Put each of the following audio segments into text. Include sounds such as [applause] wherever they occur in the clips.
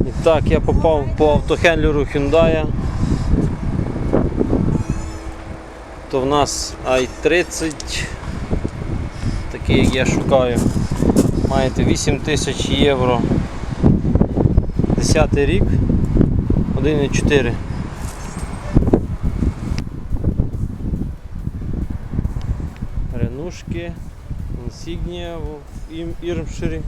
І так, я попав по автохендлеру Hyundai. То в нас i30, такий як я шукаю. Маєте 8 тисяч євро. 10 рік, 1,4. Ренушки, інсігнія в Ірмширі.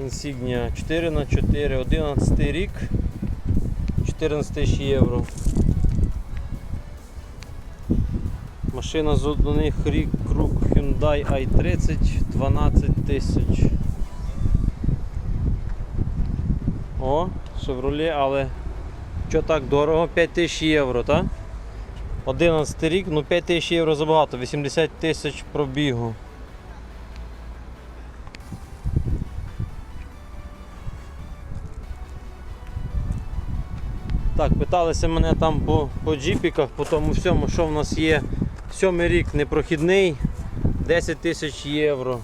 Інсігнія 4 на 4 11 рік, 14 тисяч євро. Машина з одних рік круг Hyundai i30 12 тисяч. О, Chevrolet, але що так дорого? 5 тисяч євро, так? 11 рік, ну 5 тисяч євро забагато, 80 тисяч пробігу. Так, питалися мене там по, по джіпіках, по тому всьому, що в нас є. Сьомий рік непрохідний, 10 тисяч євро.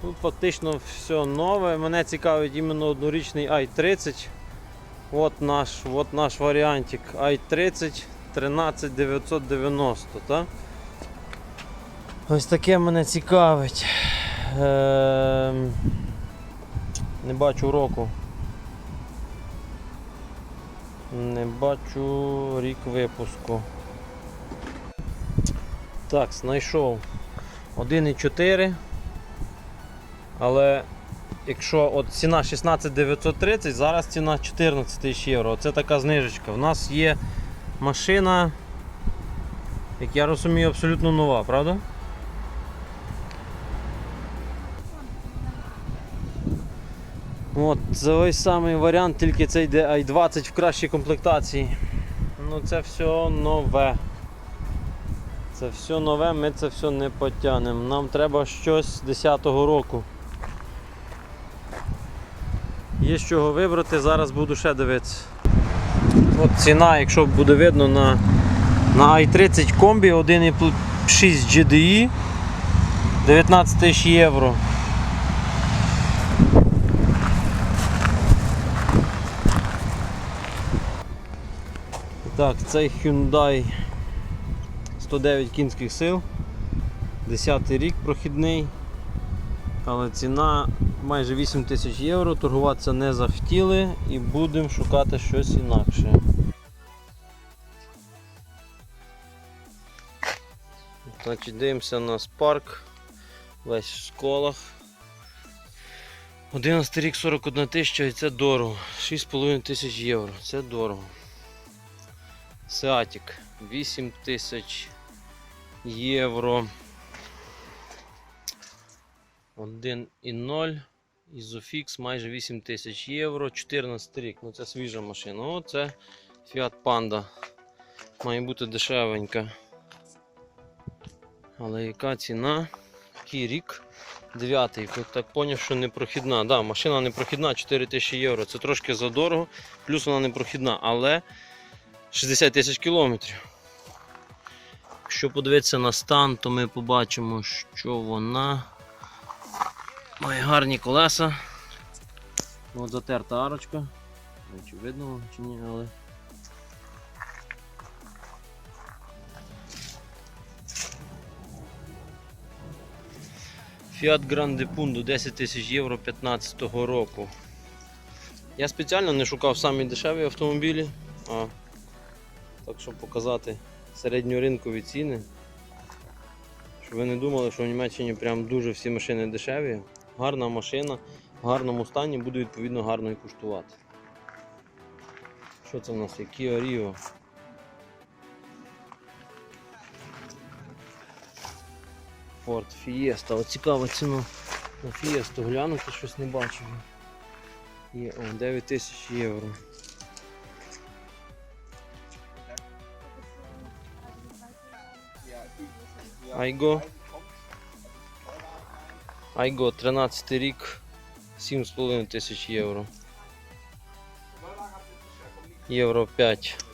Тут фактично все нове. Мене цікавить іменно однорічний i30. От наш, от наш варіантик i30 13990. Та? Ось таке мене цікавить. Ем... Не бачу року. Не бачу рік випуску. Так, знайшов 1,4. Але якщо от ціна 16930, зараз ціна 14 тисяч євро. Це така знижечка. У нас є машина, як я розумію, абсолютно нова, правда? От, це ось самий варіант, тільки це йде i20 в кращій комплектації. Ну це все нове. Це все нове, ми це все не потягнемо. Нам треба щось з 10-го року. Є з чого вибрати, зараз буду ще дивитися. От ціна, якщо буде видно на, на i30 комбі 1,6 GDI 19 тисяч євро. Так, цей Hyundai 109 кінських сил, 10 рік прохідний, але ціна майже 8 тисяч євро, торгуватися не захотіли і будемо шукати щось інакше. Значить, дивимося на Spark, весь в сколах. 11 рік 41 тисяча і це дорого. 6,5 тисяч євро. Це дорого. Сеатік 8 тисяч євро. 1,0. Ізофікс майже 8 тисяч євро. 14 рік. Ну це свіжа машина. О, це Fiat Panda. Має бути дешевенька. Але яка ціна? Який рік? 9 Так поняв, що непрохідна. Да, машина непрохідна, 4 тисячі євро. Це трошки задорого, плюс вона непрохідна, але 60 тисяч кілометрів. Якщо подивитися на стан, то ми побачимо, що вона має гарні колеса. От затерта арочка. Чи видно чи ні, але. Fiat Grande Punto 10 тисяч євро 15 року. Я спеціально не шукав самі дешеві автомобілі, а так щоб показати середньоринкові ціни. Щоб ви не думали, що в Німеччині прям дуже всі машини дешеві. Гарна машина в гарному стані буде відповідно гарно і коштувати. Що це в нас є? Kia Rio. Ford Fiesta. От цікава ціна на Fiesta глянути, щось не бачив. Є о, 9 тисяч євро. Айго. Айго 13 рік. 7,5 тисяч євро. Євро 5.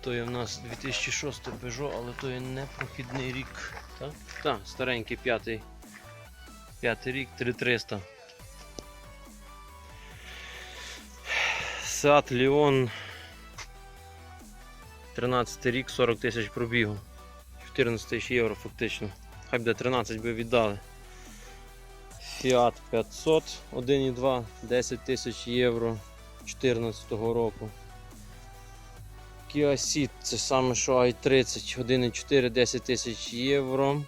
То є в нас 2006 Peugeot, але то є не прохідний рік. Так, так старенький п'ятий. П'ятий рік 3300. Seat Leon 13 рік, 40 тисяч пробігу. 14 тисяч євро фактично. Хай буде 13 би віддали. Fiat 500 1,2, 10 тисяч євро 2014 року. Kia Ceed, це саме що i30, 1,4, 10 тисяч євро.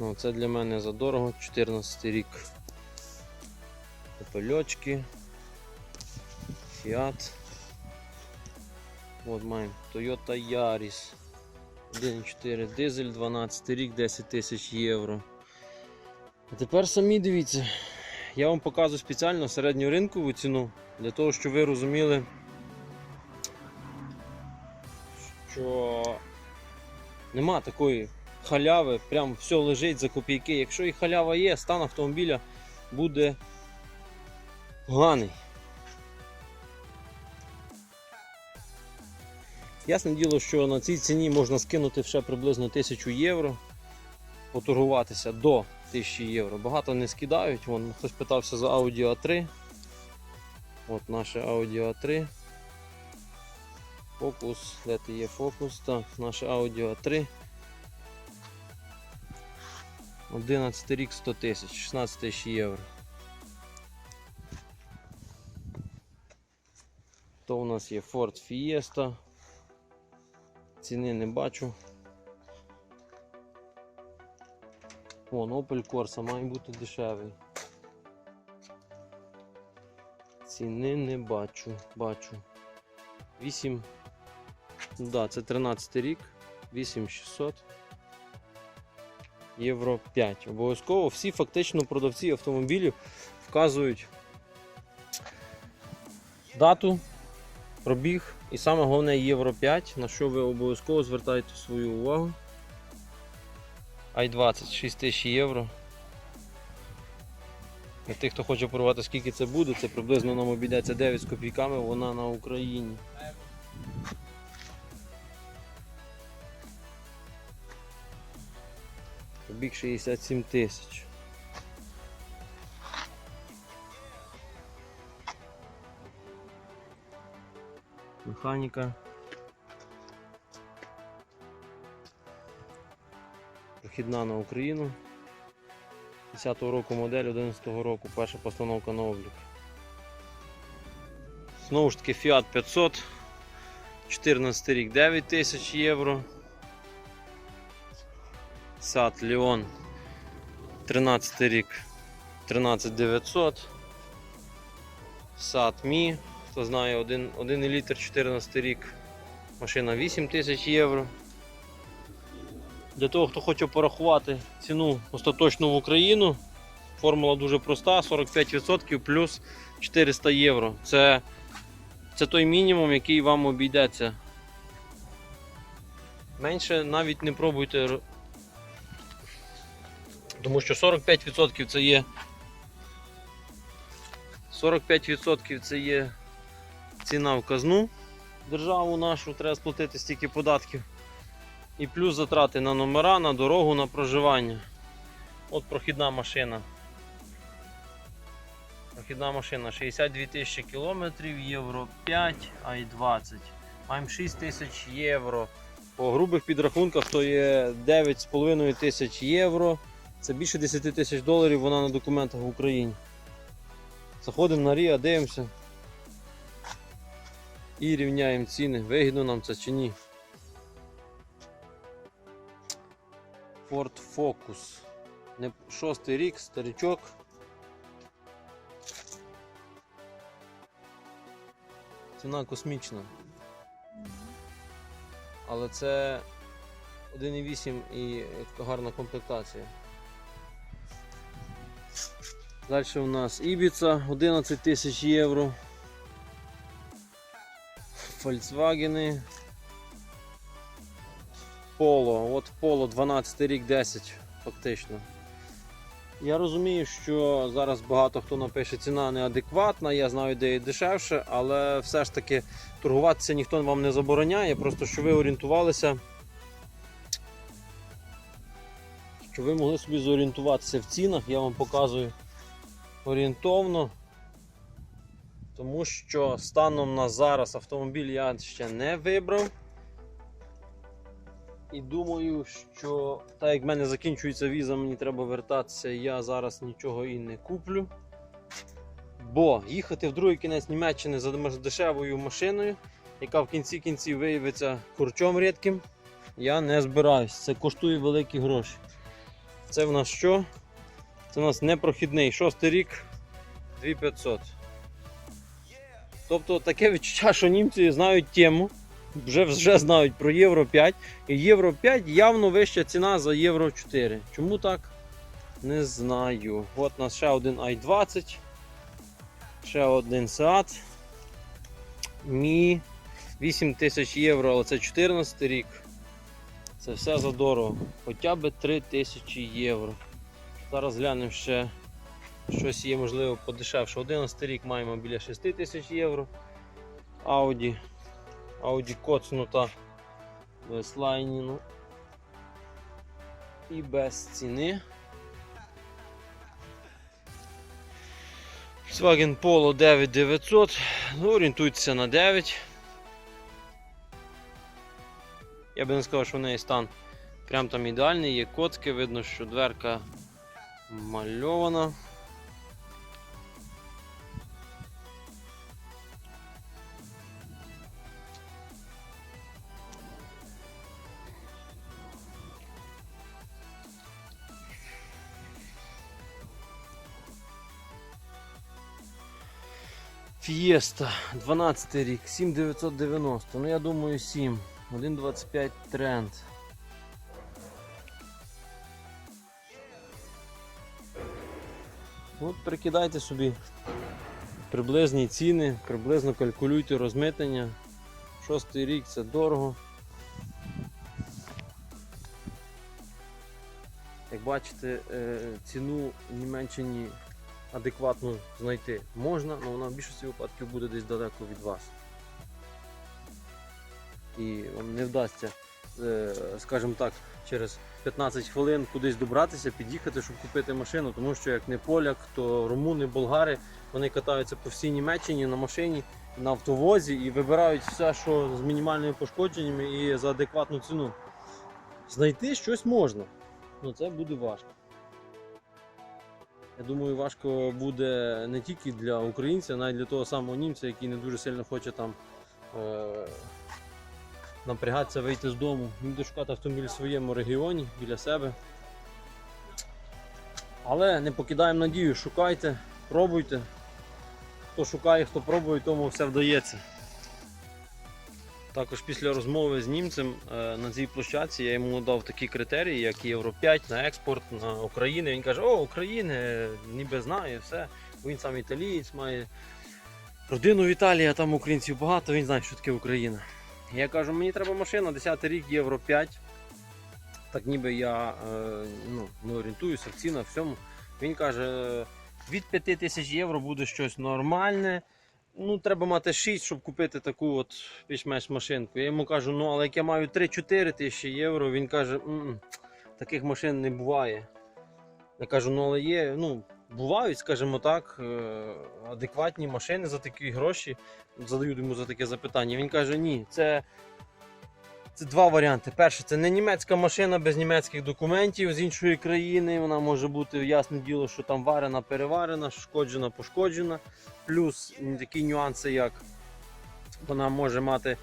Ну, це для мене задорого, 14 рік. Попельочки. Fiat. От маємо Toyota Yaris. 1.4 дизель, 12 рік, 10 тисяч євро. А тепер самі дивіться. Я вам показую спеціально середню ринкову ціну, для того, щоб ви розуміли, що нема такої халяви, прям все лежить за копійки. Якщо і халява є, стан автомобіля буде поганий. Ясне діло, що на цій ціні можна скинути ще приблизно 1000 євро, поторгуватися до 1000 євро. Багато не скидають. Вон, хтось питався за Audi A3. От наше Audi A3. Фокус, де ти є фокус? Так, наше Audi A3. 11 рік 100 тисяч, 16 тисяч євро. То у нас є Ford Fiesta. Ціни не бачу. Вон Opel Corsa має бути дешевий. Ціни не бачу, бачу. 8. Ну да, це 13 рік, 8600 євро 5. Обов'язково всі фактично продавці автомобілів вказують дату, пробіг і саме головне Євро 5, на що ви обов'язково звертаєте свою увагу. i20 6 тисяч євро. Для тих, хто хоче порвати, скільки це буде, це приблизно нам обійдеться 9 з копійками, вона на Україні. Пробіг 67 тисяч. Механіка. Прохідна на Україну. 10-го року модель, 11-го року перша постановка на облік. Знову ж таки Fiat 500. 14 рік 9 тисяч євро. Seat Leon 13 рік 13900. Seat Mi, хто знає, 1, 1 літр 14 рік. Машина 8 тисяч євро. Для того, хто хоче порахувати ціну остаточну в Україну, формула дуже проста: 45% плюс 400 євро. Це, це той мінімум, який вам обійдеться. Менше навіть не пробуйте тому що 45% це є. 45% це є ціна в казну державу нашу, треба сплатити стільки податків. І плюс затрати на номера, на дорогу, на проживання. От прохідна машина. Прохідна машина 62 тисячі кілометрів, євро 5, ай 20. Маємо 6 тисяч євро. По грубих підрахунках то є 9,5 тисяч євро. Це більше 10 тисяч доларів вона на документах в Україні. Заходимо на Ріа, дивимося. І рівняємо ціни. Вигідно нам це чи ні. Ford Focus. Шостий рік, старичок. Ціна космічна. Але це 1,8 і гарна комплектація. Далі у нас Ibiza 11 тисяч євро. Volkswagen. Поло. От Поло 12 рік 10, фактично. Я розумію, що зараз багато хто напише, ціна неадекватна, я знаю, де і дешевше, але все ж таки торгуватися ніхто вам не забороняє, просто що ви орієнтувалися, щоб ви могли собі зорієнтуватися в цінах, я вам показую орієнтовно. Тому що станом на зараз автомобіль я ще не вибрав. І думаю, що так як в мене закінчується віза, мені треба вертатися, я зараз нічого і не куплю. Бо їхати в другий кінець Німеччини за дешевою машиною, яка в кінці кінців виявиться курчом рідким, я не збираюсь. Це коштує великі гроші. Це в нас що? Це в нас непрохідний. Шостий рік 2500. Тобто таке відчуття, що німці знають тему, вже, вже знають про Євро 5. І Євро 5 явно вища ціна за Євро 4. Чому так? Не знаю. От у нас ще один i20, ще один Seat. Мі 8 тисяч євро, але це 14 рік. Це все задорого. Хоча б 3 тисячі євро. Зараз глянемо ще щось є можливо подешевше. 11 рік маємо біля 6 тисяч євро. Audi. Audi коцнута без лайніну. І без ціни. Volkswagen Polo 9900. Ну, орієнтуйтеся на 9. Я би не сказав, що в неї стан прям там ідеальний, є коцки, видно, що дверка мальована. Фієста, 12 рік, 7990. Ну я думаю 7. 1.25 тренд. От прикидайте собі приблизні ціни, приблизно калькулюйте розмитнення. Шостий рік це дорого. Як бачите, е, ціну в Німеччині адекватно знайти можна, але вона в більшості випадків буде десь далеко від вас. І вам не вдасться, е, скажімо так, через 15 хвилин кудись добратися, під'їхати, щоб купити машину, тому що як не поляк, то румуни, болгари, вони катаються по всій Німеччині на машині, на автовозі і вибирають все, що з мінімальними пошкодженнями і за адекватну ціну. Знайти щось можна, але це буде важко. Я думаю, важко буде не тільки для українця, навіть для того самого німця, який не дуже сильно хоче там е- напрягатися, вийти з дому. Він буде шукати автомобіль в своєму регіоні біля себе. Але не покидаємо надію, шукайте, пробуйте. Хто шукає, хто пробує, тому все вдається. Також після розмови з німцем е, на цій площадці я йому дав такі критерії, як Євро 5 на експорт на Україну. Він каже, о, України, ніби знає все. Він сам італієць, має родину в Італії, а там українців багато, він знає, що таке Україна. Я кажу, мені треба машина, 10 рік, Євро 5. Так ніби я е, ну, не орієнтуюся в цінах, всьому. Він каже, від 5 тисяч євро буде щось нормальне. Ну, треба мати 6, щоб купити таку от більш-менш машинку. Я йому кажу, ну але як я маю 3-4 тисячі євро, він каже, «М-м, таких машин не буває. Я кажу, ну але є, ну, бувають, скажімо так, е, адекватні машини за такі гроші. Задаю йому за таке запитання. Він каже, ні, це, це два варіанти. Перше, це не німецька машина без німецьких документів з іншої країни. Вона може бути ясне діло, що там варена, переварена, шкоджена, пошкоджена. Плюс такі нюанси, як вона може мати.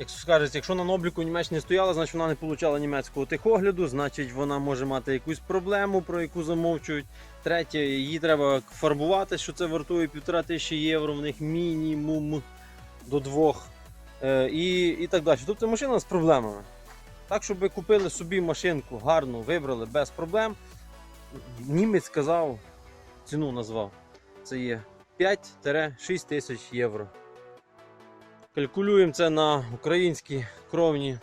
Як скажуть, якщо на обліку Німеччині стояла, значить вона не отримала німецького техогляду, значить вона може мати якусь проблему, про яку замовчують. Третє, її треба фарбувати, що це вартує півтора тисячі євро, в них мінімум до двох. Е, і, і так далі. Тобто машина з проблемами. Так, щоб ви купили собі машинку гарну, вибрали без проблем. Німець сказав, ціну назвав. Це є 5-6 тисяч євро. Калькулюємо це на українські кровні.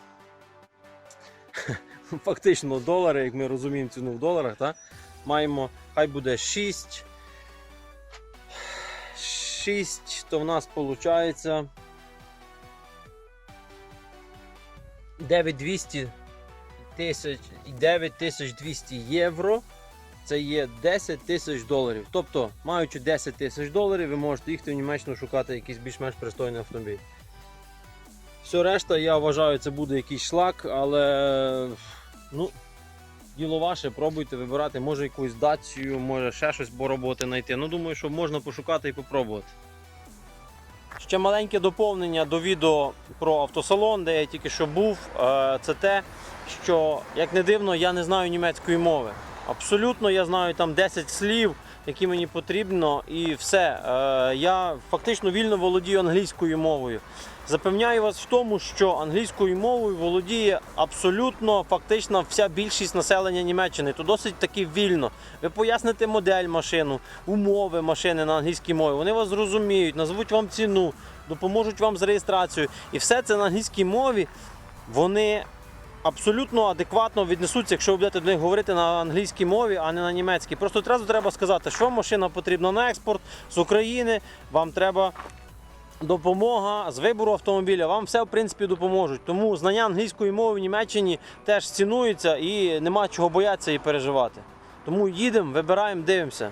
[laughs] Фактично долари, як ми розуміємо ціну в доларах, та? маємо, хай буде 6. 6, то в нас виходить 9200 тисяч 9200 євро. Це є 10 тисяч доларів. Тобто, маючи 10 тисяч доларів, ви можете їхати в Німеччину шукати якийсь більш-менш пристойний автомобіль. Все решта, я вважаю, це буде якийсь шлак, але ну, діло ваше, пробуйте вибирати, може якусь дацію, може ще щось роботи знайти. Ну, думаю, що можна пошукати і попробувати. Ще маленьке доповнення до відео про автосалон, де я тільки що був. Е, Це те, що, як не дивно, я не знаю німецької мови. Абсолютно, я знаю там 10 слів, які мені потрібно, і все. Е, Я фактично вільно володію англійською мовою. Запевняю вас в тому, що англійською мовою володіє абсолютно фактично вся більшість населення Німеччини. То досить таки вільно. Ви поясните модель машину, умови машини на англійській мові. Вони вас зрозуміють, назвуть вам ціну, допоможуть вам з реєстрацією. І все це на англійській мові. Вони абсолютно адекватно віднесуться, якщо ви будете до них говорити на англійській мові, а не на німецькій. Просто одразу треба сказати, що машина потрібна на експорт з України, вам треба допомога з вибору автомобіля. Вам все в принципі допоможуть. Тому знання англійської мови в Німеччині теж цінується і нема чого боятися і переживати. Тому їдемо, вибираємо, дивимося.